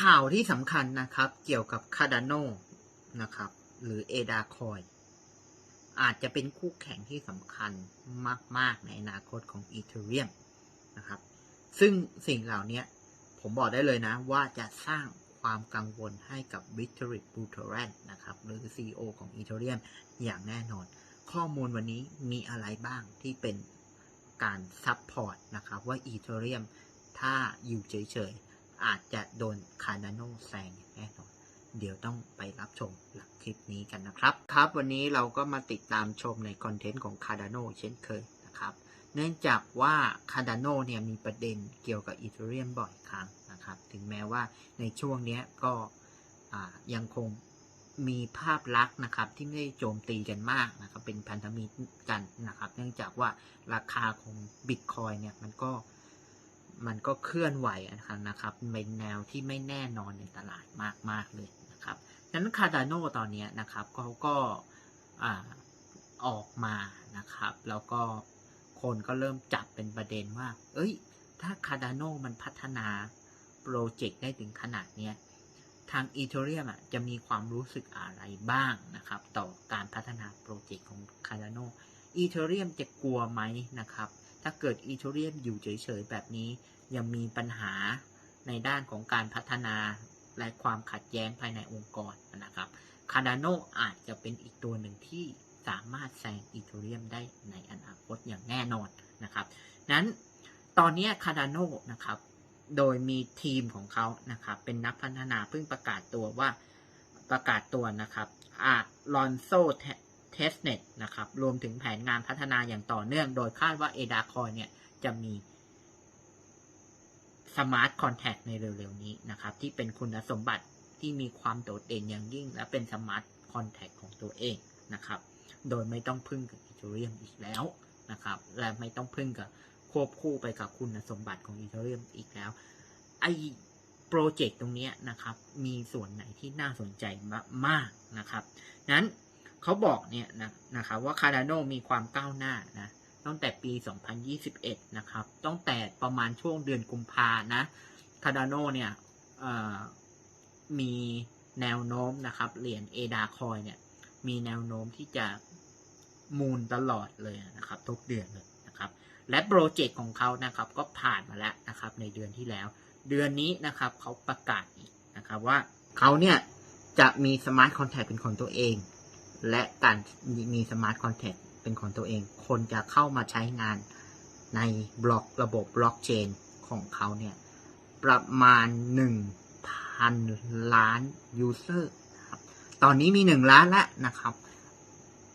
ข่าวที่สำคัญนะครับ เกี่ยวกับ Cardano นะครับ หรือ ADA Coin อาจจะเป็นคู่แข่งที่สำคัญมาก ๆ ในอนาคตของ Ethereum นะครับ ซึ่งสิ่งเหล่านี้ผมบอกได้เลยนะว่าจะสร้างความกังวลให้กับ Vitalik Buterin นะครับ หรือ CEO ของ Ethereum อย่างแน่นอน ข้อมูลวันนี้มีอะไรบ้างที่เป็นการซัพพอร์ตนะครับ ว่า Ethereum ถ้าอยู่เฉย อาจจะโดน Cardano แซงแน่นอนเดี๋ยวต้องไปรับชมหลังคลิปนี้กันนะครับ ครับวันนี้เราก็มาติดตามชมในคอนเทนต์ของ Cardano เช่นเคยนะครับ เนื่องจากว่า Cardano เนี่ยมีประเด็นเกี่ยวกับ Ethereum บ่อยครั้งนะครับ ถึงแม้ว่าในช่วงนี้ก็ยังคงมีภาพลักษณ์นะครับที่ไม่ได้โจมตีกันมากนะครับเป็นพันธมิตรกันนะครับ เนื่องจากว่าราคาของ Bitcoin เนี่ยมันก็ มันก็เคลื่อนไหวนะครับนะครับเป็นแนวที่ไม่แน่นอนในตลาดมาก ๆ เลยนะครับนั้น Cardano ตอนนี้นะครับเขาก็อออกมานะครับ แล้วก็คนก็เริ่มจับเป็นประเด็นว่า เอ้ย ถ้า Cardano มันพัฒนาโปรเจกต์ได้ถึงขนาดเนี้ยทาง Ethereum อะจะมีความรู้สึกอะไรบ้างนะครับ ต่อการพัฒนาโปรเจกต์ของ Cardano Ethereum จะกลัวไหมนะครับ ถ้าเกิด Ethereum อยู่เฉยๆแบบนี้ ยังมีปัญหาในด้านของการพัฒนาและความขัดแย้งภายในองค์กรนะครับ Cardano อาจจะเป็นอีกตัวหนึ่งที่สามารถแซง Ethereum ได้ในอนาคตอย่างแน่นอนนะครับ นั้นตอนนี้ Cardano นะครับ โดยมีทีมของเขานะครับ เป็นนักพัฒนาเพิ่งประกาศตัวว่าประกาศตัวนะครับอาลอนโซ เทสเน็ตนะครับ รวมถึงแผนงานพัฒนาอย่างต่อเนื่อง โดยคาดว่า ADA Coin เนี่ยจะมีสมาร์ทคอนแท t ในเร็วๆ นี้นะครับ ที่เป็นคุณสมบัติที่มีความโดดเด่นอย่างยิ่ง และเป็นสมาร์ทคอนแท t ของตัวเองนะครับ โดยไม่ต้องพึ่งกับ Ethereum อีกแล้วนะครับ และไม่ต้องพึ่งกับควบคู่ไปกับคุณสมบัติของ Ethereum อีกแล้ว ไอโปรเจกต์ตรงนี้นะครับ มีส่วนไหนที่น่าสนใจมากๆนะครับ นั้น เขาบอกเนี่ยนะนะครับว่า Cardano มีความก้าวหน้านะตั้งแต่ปี 2021 นะครับตั้งแต่ประมาณช่วงเดือนกุมภานะ Cardano เนี่ยมีแนวโน้มนะครับเหรียญ ADA Coin เนี่ยมีแนวโน้มที่จะมูลตลอดเลยนะครับทุกเดือนเลยนะครับและโปรเจกต์ของเขานะครับก็ผ่านมาแล้วนะครับในเดือนที่แล้ว เดือนนี้นะครับเขาประกาศอีกนะครับว่าเขาเนี่ยจะมีสมาร์ทคอนแท t เป็นของตัวเอง และการมีสมาร์ทคอนแท t เป็นของตัวเอง คนจะเข้ามาใช้งานในบล็อกระบบบล็อกเชนของเขาเนี่ย ประมาณ 1,000 ล้านยูเซอร์ครับ ตอนนี้มี 1 ล้านแล้วนะครับ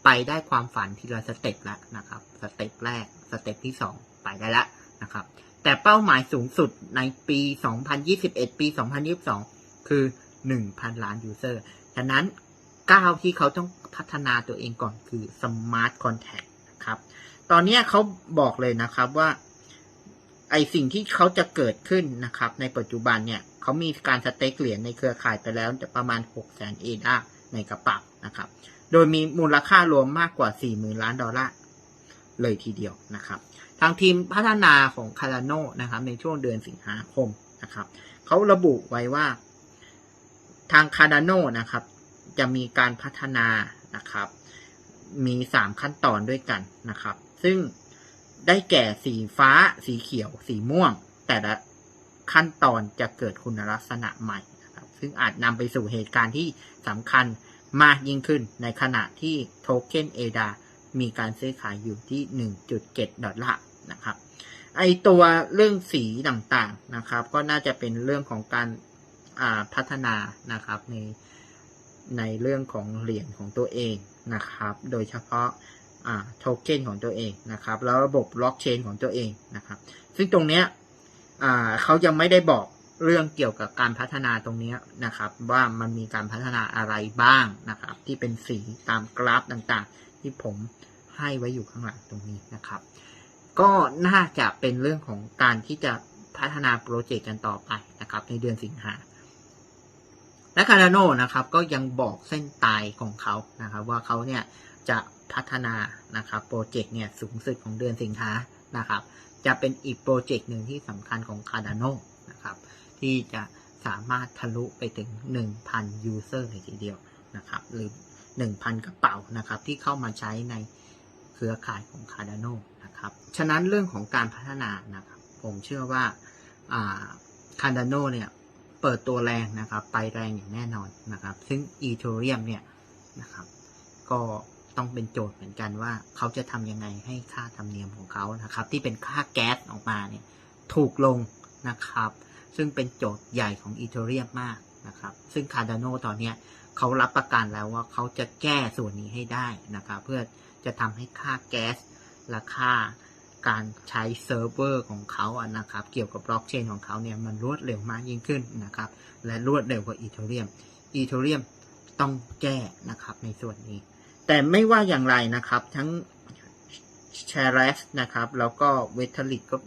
ไปได้ความฝันทีละสเต็ปแล้วนะครับ สเต็ปแรก สเต็ปที่ 2 ไปได้แล้วนะครับ แต่เป้าหมายสูงสุดในปี 2021 ปี 2022 คือ 1,000 ล้านยูเซอร์ ฉะนั้น ก้าวที่เขาต้องพัฒนาตัวเองก่อนคือ Smart Contact นะครับ ตอนนี้เขาบอกเลยนะครับว่า ไอสิ่งที่เขาจะเกิดขึ้นนะครับ ในปัจจุบันเนี่ยเขามีการสเต็กเหรียญในเครือข่ายไปแล้วจะประมาณ 6 0 0 0 0 0เอดาในกระเป๋านะครับ โดยมีมูลค่ารวมมากกว่า 40,000 ล้านดอลลาร์เลยทีเดียวนะครับ ทางทีมพัฒนาของ Cardano นะครับ ในช่วงเดือนสิงหาคมนะครับเขาระบุไว้ว่าทาง Cardano นะครับ จะมีการพัฒนานะครับ มี 3 ขั้นตอนด้วยกันนะครับ ซึ่งได้แก่สีฟ้า สีเขียว สีม่วง แต่ละขั้นตอนจะเกิดคุณลักษณะใหม่นะครับซึ่งอาจนำไปสู่เหตุการณ์ที่สำคัญมากยิ่งขึ้นในขณะที่โทเค็น ADA มีการซื้อขายอยู่ที่ 1.7 ดอลลาร์นะครับ ไอตัวเรื่องสีต่างๆนะครับ ก็น่าจะเป็นเรื่องของการพัฒนานะครับใน ในเรื่องของเหรียญของตัวเองนะครับ โดยเฉพาะโทเค็นของตัวเองนะครับ แล้วระบบบล็อกเชนของตัวเองนะครับ ซึ่งตรงเนี้ยเขายังไม่ได้บอกเรื่องเกี่ยวกับการพัฒนาตรงนี้นะครับ ว่ามันมีการพัฒนาอะไรบ้างนะครับ ที่เป็นสีตามกราฟต่างๆ ที่ผมให้ไว้อยู่ข้างหลังตรงนี้นะครับ ก็น่าจะเป็นเรื่องของการที่จะพัฒนาโปรเจกต์กันต่อไปนะครับ ในเดือนสิงหา และคาร์โนนะครับก็ยังบอกเส้นตายของเขานะครับ ว่าเขาเนี่ยจะพัฒนานะครับโปรเจกต์เนี่ยสูงสุดของเดือนสิงหานะครับ จะเป็นอีกโปรเจกต์หนึ่งที่สำคัญของ Cardano นะครับที่จะสามารถทะลุไปถึง 1,000 user เลยทีเดียวนะครับ หรือ 1,000 กระเป๋านะครับ ที่เข้ามาใช้ในเครือข่ายของ Cardano นะครับ ฉะนั้นเรื่องของการพัฒนานะครับ ผมเชื่อว่าอ่า Cardano เนี่ย เปิดตัวแรงนะครับ ไปแรงอย่างแน่นอนนะครับ ซึ่ง Ethereum เนี่ยนะครับ ก็ต้องเป็นโจทย์เหมือนกันว่าเขาจะทำยังไงให้ค่าธรรมเนียมของเขานะครับ ที่เป็นค่าแก๊สออกมาเนี่ยถูกลงนะครับ ซึ่งเป็นโจทย์ใหญ่ของ Ethereum มมากนะครับ ซึ่ง Cardano ตอนเนี้ยเขารับประกันแล้วว่าเขาจะแก้ส่วนนี้ให้ได้นะครับ เพื่อจะทำให้ค่าแก๊สราคา การใช้เซิร์ฟเวอร์ของเขาอะนะครับ เกี่ยวกับบล็อกเชนของเขาเนี่ยมันรวดเร็วมากยิ่งขึ้นนะครับ และรวดเร็วกว่า Ethereum Ethereum ต้องแก้นะครับในส่วนนี้ แต่ไม่ว่าอย่างไรนะครับ ทั้ง c h a r e s นะครับ แล้วก็ v e t a l i c ก็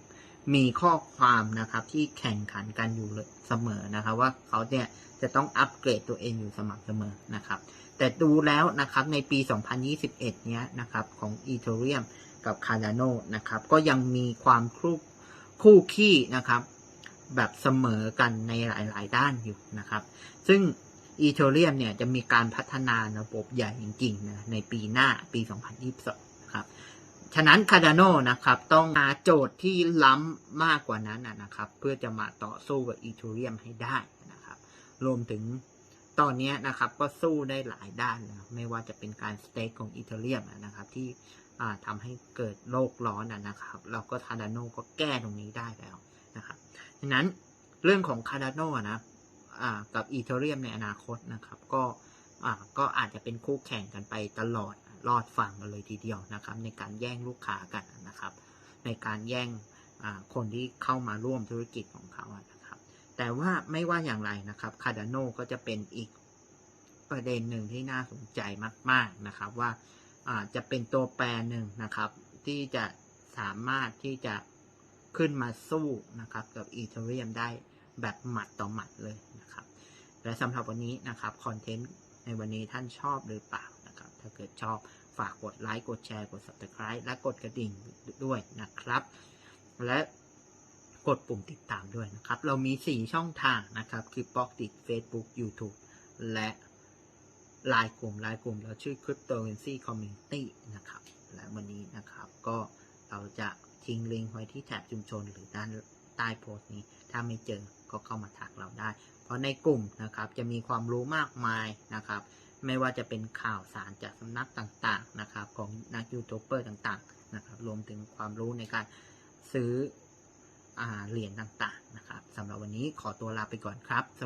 มีข้อความนะครับที่แข่งขันกันอยู่เสมอนะครับ ว่าเขาเนี่ยจะต้องอัปเกรดตัวเองอยู่สม่ำเสมอนะครับ แต่ดูแล้วนะครับในปี 2021 เนี้ยนะครับของ Ethereum กับ Cardano นนะครับ ก็ยังมีความคู่คู่ขี้นะครับ แบบเสมอกันในหลาย ๆ ด้านอยู่นะครับ ซึ่ง Ethereum เนี่ยจะมีการพัฒนาระบบใหญ่จริงๆนะในปีหน้าปี 2022 นะครับ ฉะนั้น Cardano นนะครับต้องหาโจทย์ที่ล้ำมากกว่านั้นนะครับ เพื่อจะมาต่อสู้กับ Ethereum ให้ได้นะครับ รวมถึง ตอนนี้นะครับก็สู้ได้หลายด้านนะไม่ว่าจะเป็นการสเต็กของ Ethereum นะครับ ที่ทำให้เกิดโลกร้อนนะครับแล้วก็ Cardano ก็แก้ตรงนี้ได้แล้วนะครับฉะนั้นเรื่องของ Cardano นะกับ Ethereum ในอนาคตนะครับ ก็ก็อาจจะเป็นคู่แข่งกันไปตลอดรอดฝั่งกันเลยทีเดียวนะครับ ในการแย่งลูกค้ากันนะครับ ในการแย่งคนที่เข้ามาร่วมธุรกิจของเขา แต่ว่าไม่ว่าอย่างไรนะครับ Cardano ก็จะเป็นอีกประเด็นหนึ่งที่น่าสนใจมาก ๆนะครับว่าจะเป็นตัวแปรหนึ่งนะครับ ที่จะสามารถที่จะขึ้นมาสู้นะครับ กับ Ethereum ได้แบบหมัดต่อหมัดเลยนะครับ และสำหรับวันนี้นะครับคอนเทนต์ในวันนี้ท่านชอบหรือเปล่านะครับ ถ้าเกิดชอบฝากกดไลค์กดแชร์กด subscribe และกดกระดิ่งด้วยนะครับ และ กดปุ่มติดตามด้วยนะครับ เรามี 4 ช่องทางนะครับ คือ b ล็อกติด Facebook YouTube และไลน์กลุ่มไลน์กลุ่มเราชื่อ Cryptocurrency Community นะครับ และวันนี้นะครับก็เราจะทิ้งลิงก์ไว้ที่แท็บชุมชนหรือด้านใต้โพสต์นี้ ถ้าไม่เจอก็เข้ามาทักเราได้ เพราะในกลุ่มนะครับจะมีความรู้มากมายนะครับ ไม่ว่าจะเป็นข่าวสารจากสำนักต่างๆนะครับ ของนักยูทูบเบอร์ต่างๆนะครับ รวมถึงความรู้ในการซื้อ เหรียญต่างๆนะครับสำหรับวันนี้ขอตัวลาไปก่อนครับ